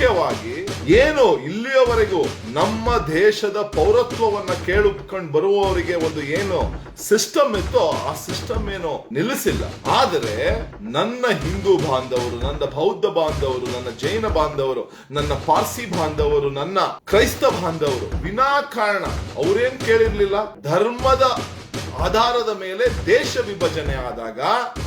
ಮುಖ್ಯವಾಗಿ ಏನು ಇಲ್ಲಿಯವರೆಗೂ ನಮ್ಮ ದೇಶದ ಪೌರತ್ವವನ್ನ ಕೇಳಿಕೊಂಡು ಬರುವವರಿಗೆ ಒಂದು ಏನು ಸಿಸ್ಟಮ್ ಇತ್ತೋ ಆ ಸಿಸ್ಟಮ್ ಏನು ನಿಲ್ಲಿಸಿಲ್ಲ. ಆದರೆ ನನ್ನ ಹಿಂದೂ ಬಾಂಧವರು, ನನ್ನ ಬೌದ್ಧ ಬಾಂಧವರು, ನನ್ನ ಜೈನ ಬಾಂಧವರು, ನನ್ನ ಪಾರ್ಸಿ ಬಾಂಧವರು, ನನ್ನ ಕ್ರೈಸ್ತ ಬಾಂಧವರು, ವಿನಾಕಾರಣ, ಅವ್ರೇನ್ ಕೇಳಿರ್ಲಿಲ್ಲ? ಧರ್ಮದ ಆಧಾರದ ಮೇಲೆ ದೇಶ ವಿಭಜನೆ ಆದಾಗ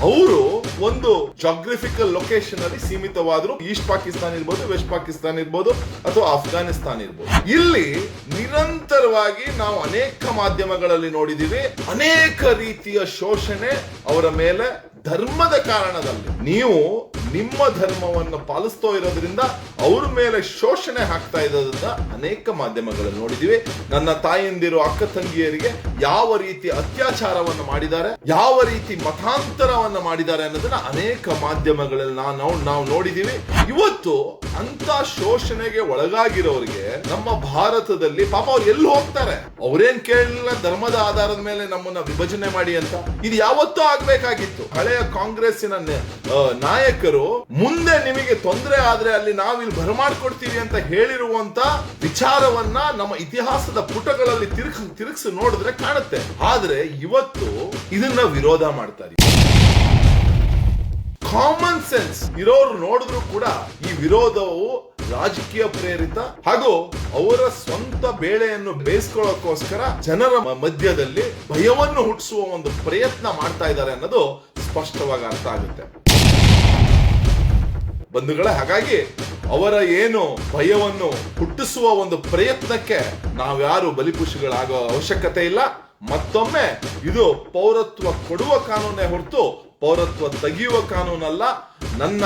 ಅವರು ಒಂದು ಜಾಗ್ರಫಿಕಲ್ ಲೊಕೇಶನ್ ಅಲ್ಲಿ ಸೀಮಿತವಾದ್ರು ಈಸ್ಟ್ ಪಾಕಿಸ್ತಾನ ಇರ್ಬೋದು ವೆಸ್ಟ್ ಪಾಕಿಸ್ತಾನ ಇರ್ಬೋದು ಅಥವಾ ಅಫ್ಘಾನಿಸ್ತಾನ್ ಇರ್ಬೋದು. ಇಲ್ಲಿ ನಿರಂತರವಾಗಿ ನಾವು ಅನೇಕ ಮಾಧ್ಯಮಗಳಲ್ಲಿ ನೋಡಿದೀವಿ, ಅನೇಕ ರೀತಿಯ ಶೋಷಣೆ ಅವರ ಮೇಲೆ ಧರ್ಮದ ಕಾರಣದಲ್ಲಿ. ನೀವು ನಿಮ್ಮ ಧರ್ಮವನ್ನು ಪಾಲಿಸ್ತಾ ಇರೋದ್ರಿಂದ ಅವ್ರ ಮೇಲೆ ಶೋಷಣೆ ಹಾಕ್ತಾ ಇರೋದ್ರಿಂದ ಅನೇಕ ಮಾಧ್ಯಮಗಳಲ್ಲಿ ನೋಡಿದೀವಿ ನನ್ನ ತಾಯಂದಿರು ಅಕ್ಕ ತಂಗಿಯರಿಗೆ ಯಾವ ರೀತಿ ಅತ್ಯಾಚಾರವನ್ನು ಮಾಡಿದ್ದಾರೆ, ಯಾವ ರೀತಿ ಮತಾಂತರವನ್ನು ಮಾಡಿದ್ದಾರೆ ಅನ್ನೋದನ್ನ ಅನೇಕ ಮಾಧ್ಯಮಗಳಲ್ಲಿ ನಾವು ನಾವು- ನೋಡಿದೀವಿ ಇವತ್ತು ಅಂತ ಶೋಷಣೆಗೆ ಒಳಗಾಗಿರೋರಿಗೆ ನಮ್ಮ ಭಾರತದಲ್ಲಿ ಪಾಪ ಅವ್ರು ಎಲ್ಲಿ ಹೋಗ್ತಾರೆ? ಅವ್ರೇನ್ ಕೇಳಲಿಲ್ಲ ಧರ್ಮದ ಆಧಾರದ ಮೇಲೆ ನಮ್ಮನ್ನ ವಿಭಜನೆ ಮಾಡಿ ಅಂತ. ಇದು ಯಾವತ್ತೂ ಆಗ್ಬೇಕಾಗಿತ್ತು. ಹಳೆಯ ಕಾಂಗ್ರೆಸ್ಸಿನ ನಾಯಕರು ಮುಂದೆ ನಿಮಗೆ ತೊಂದರೆ ಆದ್ರೆ ಅಲ್ಲಿ ನಾವಿಲ್ಲಿ ಬರಮಾಡ್ಕೊಡ್ತೀವಿ ಅಂತ ಹೇಳಿರುವಂತ ವಿಚಾರವನ್ನ ನಮ್ಮ ಇತಿಹಾಸದ ಪುಟಗಳಲ್ಲಿ ತಿರುಗ್, ತಿರುಗಿಸಿ ನೋಡಿದ್ರೆ ಕಾಣುತ್ತೆ. ಆದ್ರೆ ಇವತ್ತು ಇದನ್ನ ವಿರೋಧ ಮಾಡ್ತಾರೆ ಕಾಮನ್ ಸೆನ್ಸ್ ಇರೋರು ನೋಡಿದ್ರು ಕೂಡ ಈ ವಿರೋಧವು ರಾಜಕೀಯ ಪ್ರೇರಿತ ಹಾಗೂ ಅವರ ಸ್ವಂತ ಬೇಳೆಯನ್ನು ಬೇಯಿಸ್ಕೊಳ್ಳೋಕೋಸ್ಕರ ಜನರ ಮಧ್ಯದಲ್ಲಿ ಭಯವನ್ನು ಹುಟ್ಟಿಸುವ ಒಂದು ಪ್ರಯತ್ನ ಮಾಡ್ತಾ ಇದ್ದಾರೆ ಅನ್ನೋದು ಸ್ಪಷ್ಟವಾಗಿ ಅರ್ಥ ಆಗುತ್ತೆ. ಬಂಧುಗಳೇ, ಹಾಗಾಗಿ ಅವರ ಏನು ಭಯವನ್ನು ಹುಟ್ಟಿಸುವ ಒಂದು ಪ್ರಯತ್ನಕ್ಕೆ ನಾವ್ಯಾರು ಬಲಿಪುಷಿಗಳಾಗೋ ಅವಶ್ಯಕತೆ ಇಲ್ಲ. ಮತ್ತೊಮ್ಮೆ ಇದು ಪೌರತ್ವ ಕೊಡುವ ಕಾನೂನೇ ಹೊರತು ಪೌರತ್ವ ತೆಗೆಯುವ ಕಾನೂನಲ್ಲ. ನನ್ನ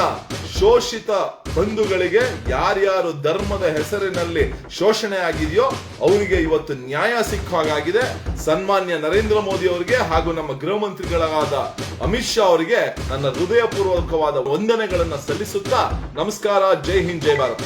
ಶೋಷಿತ ಬಂಧುಗಳಿಗೆ ಯಾರ್ಯಾರು ಧರ್ಮದ ಹೆಸರಿನಲ್ಲಿ ಶೋಷಣೆ ಆಗಿದೆಯೋ ಅವರಿಗೆ ಇವತ್ತು ನ್ಯಾಯ ಸಿಕ್ಕ ಹಾಗಾಗಿದೆ. ಸನ್ಮಾನ್ಯ ನರೇಂದ್ರ ಮೋದಿ ಅವರಿಗೆ ಹಾಗೂ ನಮ್ಮ ಗೃಹ ಮಂತ್ರಿಗಳಾದ ಅಮಿತ್ ಶಾ ಅವರಿಗೆ ನನ್ನ ಹೃದಯಪೂರ್ವಕವಾದ ವಂದನೆಗಳನ್ನು ಸಲ್ಲಿಸುತ್ತಾ ನಮಸ್ಕಾರ, ಜೈ ಹಿಂದ್, ಜೈ ಭಾರತ.